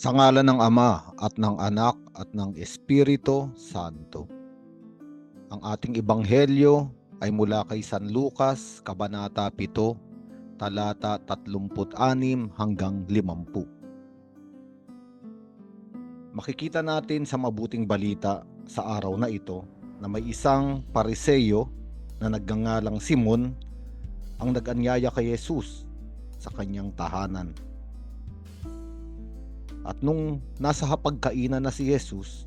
Sa ngalan ng Ama at ng Anak at ng Espiritu Santo. Ang ating ebanghelyo ay mula kay San Lucas, Kabanata 7, talata 36 hanggang 50. Makikita natin sa mabuting balita sa araw na ito na may isang pariseyo na nagngangalang Simon ang nag-anyaya kay Jesus sa kanyang tahanan. At nung nasa hapagkainan na si Jesus,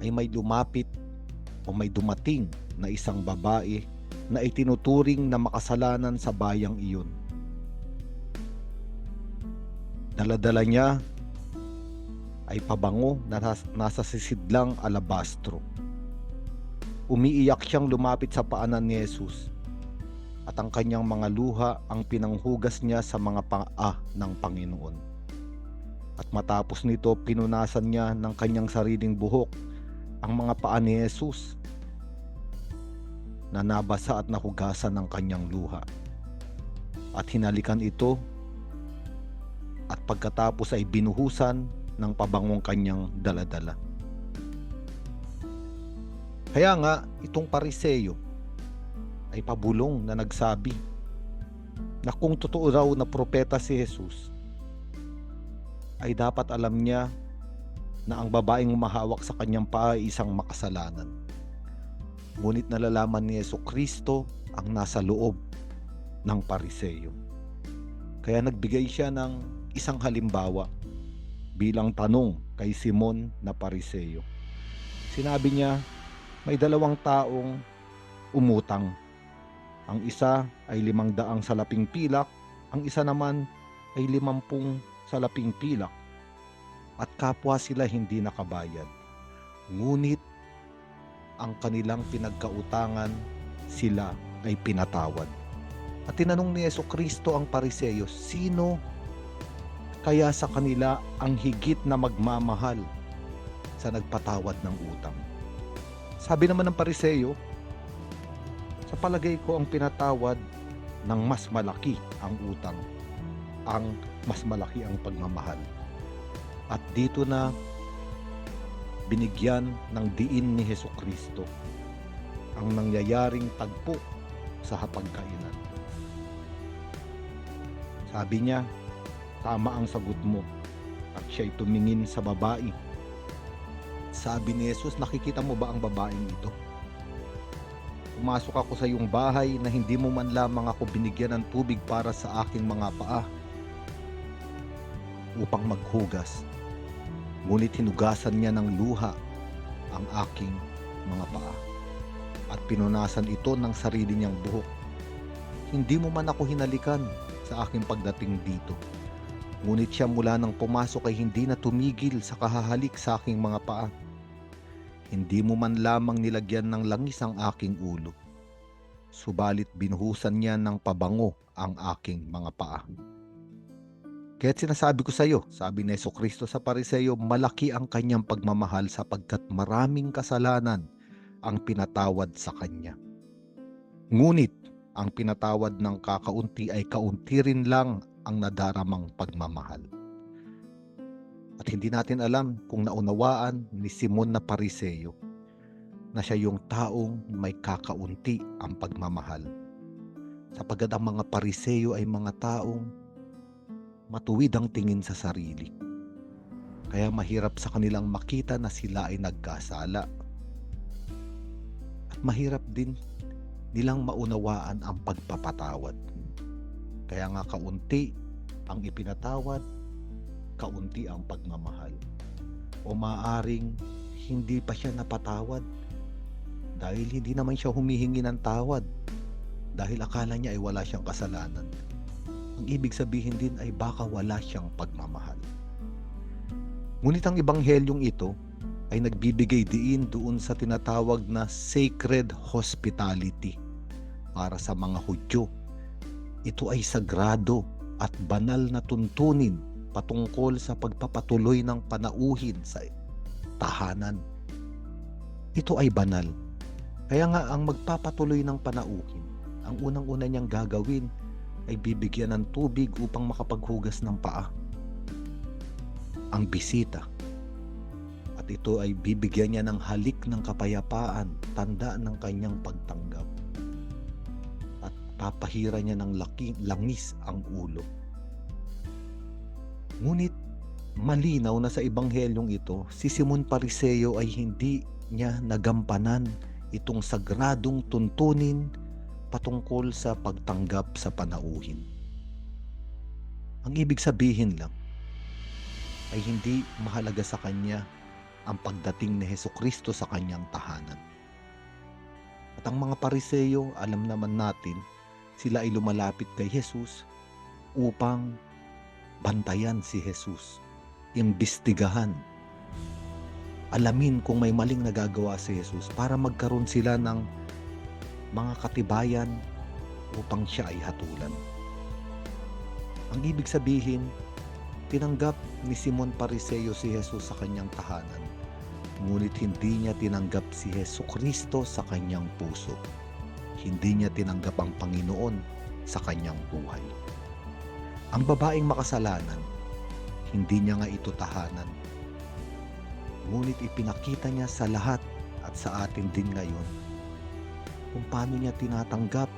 ay may lumapit o may dumating na isang babae na itinuturing na makasalanan sa bayang iyon. Daladala niya ay pabango na nas- nasa sisidlang alabastro. Umiiyak siyang lumapit sa paanan ni Jesus at ang kanyang mga luha ang pinanghugas niya sa mga paa ng Panginoon. At matapos nito, pinunasan niya ng kanyang sariling buhok ang mga paa ni Jesus na nabasa at nahugasan ng kanyang luha. At hinalikan ito at pagkatapos ay binuhusan ng pabangong kanyang daladala. Kaya nga, itong pariseyo ay pabulong na nagsabi na kung totoo raw na propeta si Jesus, ay dapat alam niya na ang babaeng mahawak sa kanyang paa ay isang makasalanan. Ngunit nalalaman ni Yeso Kristo ang nasa loob ng pariseyo. Kaya nagbigay siya ng isang halimbawa bilang tanong kay Simon na pariseyo. Sinabi niya, may dalawang taong umutang. Ang isa ay limang daang salaping pilak, ang isa naman ay limampung salaping pilak. At kapwa sila hindi nakabayad. Ngunit ang kanilang pinagkautangan sila ay pinatawad. At tinanong ni Yeso Kristo ang pariseyo, sino kaya sa kanila ang higit na magmamahal sa nagpatawad ng utang? Sabi naman ng pariseyo, sa palagay ko ang pinatawad ng mas malaki ang utang, ang mas malaki ang pagmamahal. At dito na binigyan ng diin ni Heso Kristo ang nangyayaring tagpo sa hapagkainan. Sabi niya, tama ang sagot mo at siya'y tumingin sa babae. Sabi ni Jesus, nakikita mo ba ang babaeng ito? Pumasok ako sa iyong bahay na hindi mo man lamang ako binigyan ng tubig para sa aking mga paa upang maghugas. Ngunit hinugasan niya ng luha ang aking mga paa at pinunasan ito ng sarili niyang buhok. Hindi mo man ako hinalikan sa aking pagdating dito. Ngunit siya mula nang pumasok ay hindi na tumigil sa kahahalik sa aking mga paa. Hindi mo man lamang nilagyan ng langis ang aking ulo. Subalit binuhusan niya ng pabango ang aking mga paa. Kaya't sinasabi ko sa iyo, sabi ni Yeso Kristo sa pariseyo, malaki ang kanyang pagmamahal sapagkat maraming kasalanan ang pinatawad sa kanya. Ngunit ang pinatawad ng kakaunti ay kaunti rin lang ang nadaramang pagmamahal. At hindi natin alam kung naunawaan ni Simon na pariseyo na siya yung taong may kakaunti ang pagmamahal. Sapagkat ang mga pariseyo ay mga taong matuwid ang tingin sa sarili. Kaya mahirap sa kanilang makita na sila ay nagkasala. At mahirap din nilang maunawaan ang pagpapatawad. Kaya nga kaunti ang ipinatawad, kaunti ang pagmamahal. O maaring hindi pa siya napatawad dahil hindi naman siya humihingi ng tawad dahil akala niya ay wala siyang kasalanan. Ang ibig sabihin din ay baka wala siyang pagmamahal. Ngunit ang ebanghelyong ito ay nagbibigay diin doon sa tinatawag na sacred hospitality para sa mga Hudyo. Ito ay sagrado at banal na tuntunin patungkol sa pagpapatuloy ng panauhin sa tahanan. Ito ay banal. Kaya nga ang magpapatuloy ng panauhin, ang unang-una niyang gagawin ay bibigyan ng tubig upang makapaghugas ng paa. ang bisita. At ito ay bibigyan niya ng halik ng kapayapaan, tanda ng kanyang pagtanggap. At papahira niya ng laki, langis ang ulo. Ngunit malinaw na sa ebanghelyong ito, si Simon Pariseo ay hindi niya nagampanan itong sagradong tuntunin patungkol sa pagtanggap sa panauhin. Ang ibig sabihin lang ay hindi mahalaga sa kanya ang pagdating ni Heso Kristo sa kanyang tahanan. At ang mga pariseyo, alam naman natin, sila ay lumalapit kay Jesus upang bantayan si Jesus, imbestigahan, alamin kung may maling nagagawa si Jesus para magkaroon sila ng mga katibayan upang siya ay hatulan. Ang ibig sabihin, tinanggap ni Simon Pariseo si Jesus sa kanyang tahanan, ngunit hindi niya tinanggap si Heso Kristo sa kanyang puso. Hindi niya tinanggap ang Panginoon sa kanyang buhay. Ang babaeng makasalanan, hindi niya nga ito tahanan. Ngunit ipinakita niya sa lahat at sa atin din ngayon kung paano niya tinatanggap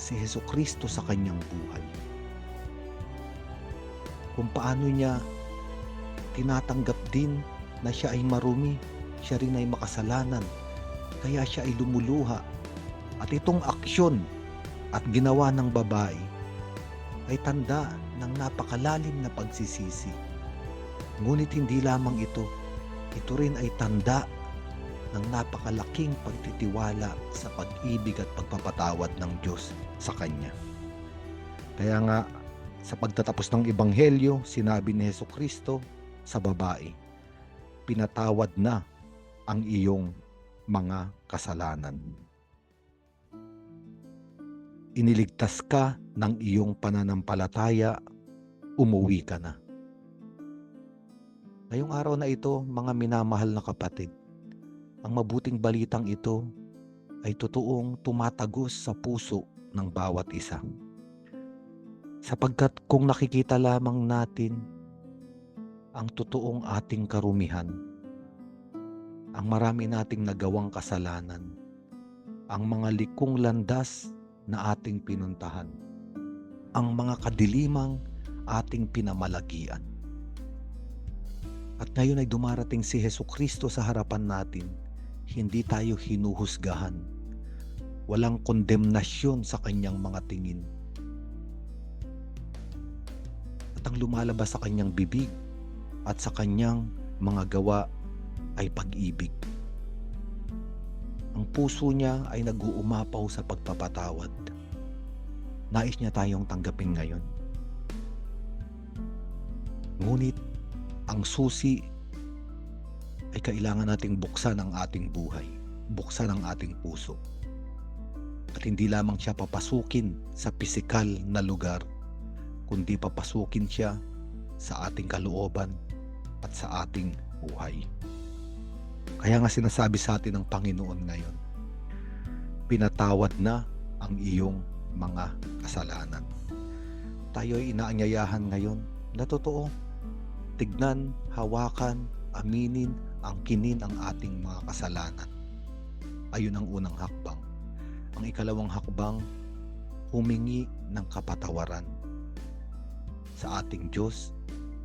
si Heso Kristo sa kanyang buhay. Kung paano niya tinatanggap din na siya ay marumi, siya rin ay makasalanan, kaya siya ay lumuluha. At itong aksyon at ginawa ng babae ay tanda ng napakalalim na pagsisisi. Ngunit hindi lamang ito, ito rin ay tanda ng napakalaking pagtitiwala sa pag-ibig at pagpapatawad ng Diyos sa Kanya. Kaya nga, sa pagtatapos ng Ebanghelyo, sinabi ni Heso Kristo sa babae, pinatawad na ang iyong mga kasalanan. Iniligtas ka ng iyong pananampalataya, umuwi ka na. Ngayong araw na ito, mga minamahal na kapatid, ang mabuting balitang ito ay totoong tumatagos sa puso ng bawat isa. Sapagkat kung nakikita lamang natin ang totoong ating karumihan, ang marami nating nagawang kasalanan, ang mga likong landas na ating pinuntahan, ang mga kadilimang ating pinamalagian. At ngayon ay dumarating si Heso Kristo sa harapan natin, hindi tayo hinuhusgahan. Walang kondemnasyon sa kanyang mga tingin. At ang lumalabas sa kanyang bibig at sa kanyang mga gawa ay pag-ibig. Ang puso niya ay nag-uumapaw sa pagpapatawad. Nais niya tayong tanggapin ngayon. Ngunit ang susi ay kailangan nating buksan ang ating buhay, buksan ang ating puso. At hindi lamang siya papasukin sa pisikal na lugar, kundi papasukin siya sa ating kalooban at sa ating buhay. Kaya nga sinasabi sa atin ng Panginoon ngayon, pinatawad na ang iyong mga kasalanan. Tayo ay inaanyayahan ngayon na totoo. Tignan, hawakan, aminin, angkinin ang ating mga kasalanan. Ayun ang unang hakbang. Ang ikalawang hakbang, humingi ng kapatawaran sa ating Diyos,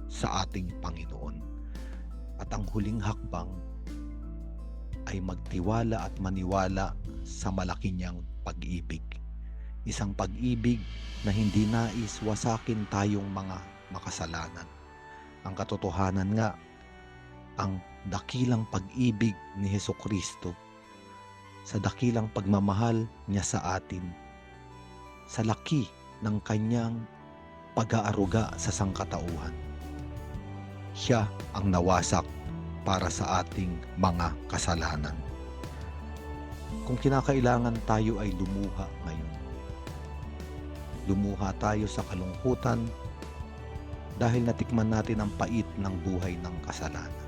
sa ating Panginoon. At ang huling hakbang ay magtiwala at maniwala sa malaki niyang pag-ibig. Isang pag-ibig na hindi nais wasakin tayong mga makasalanan. Ang katotohanan nga, ang dakilang pag-ibig ni Heso Kristo sa dakilang pagmamahal niya sa atin, sa laki ng kanyang pag-aaruga sa sangkatauhan. Siya ang nawasak para sa ating mga kasalanan. Kung kinakailangan tayo ay lumuha ngayon. Lumuha tayo sa kalungkutan dahil natikman natin ang pait ng buhay ng kasalanan.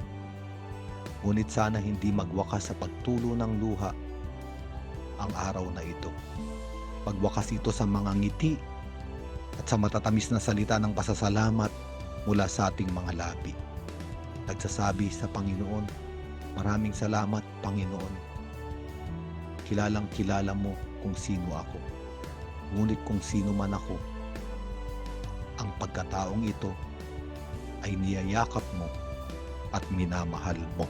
Ngunit sana hindi magwakas sa pagtulo ng luha ang araw na ito. Pagwakas ito sa mga ngiti at sa matatamis na salita ng pasasalamat mula sa ating mga labi. nagsasabi sa Panginoon, Maraming salamat, Panginoon. Kilalang kilala mo kung sino ako. Ngunit kung sino man ako, ang pagkataong ito ay niyayakap mo at minamahal mo.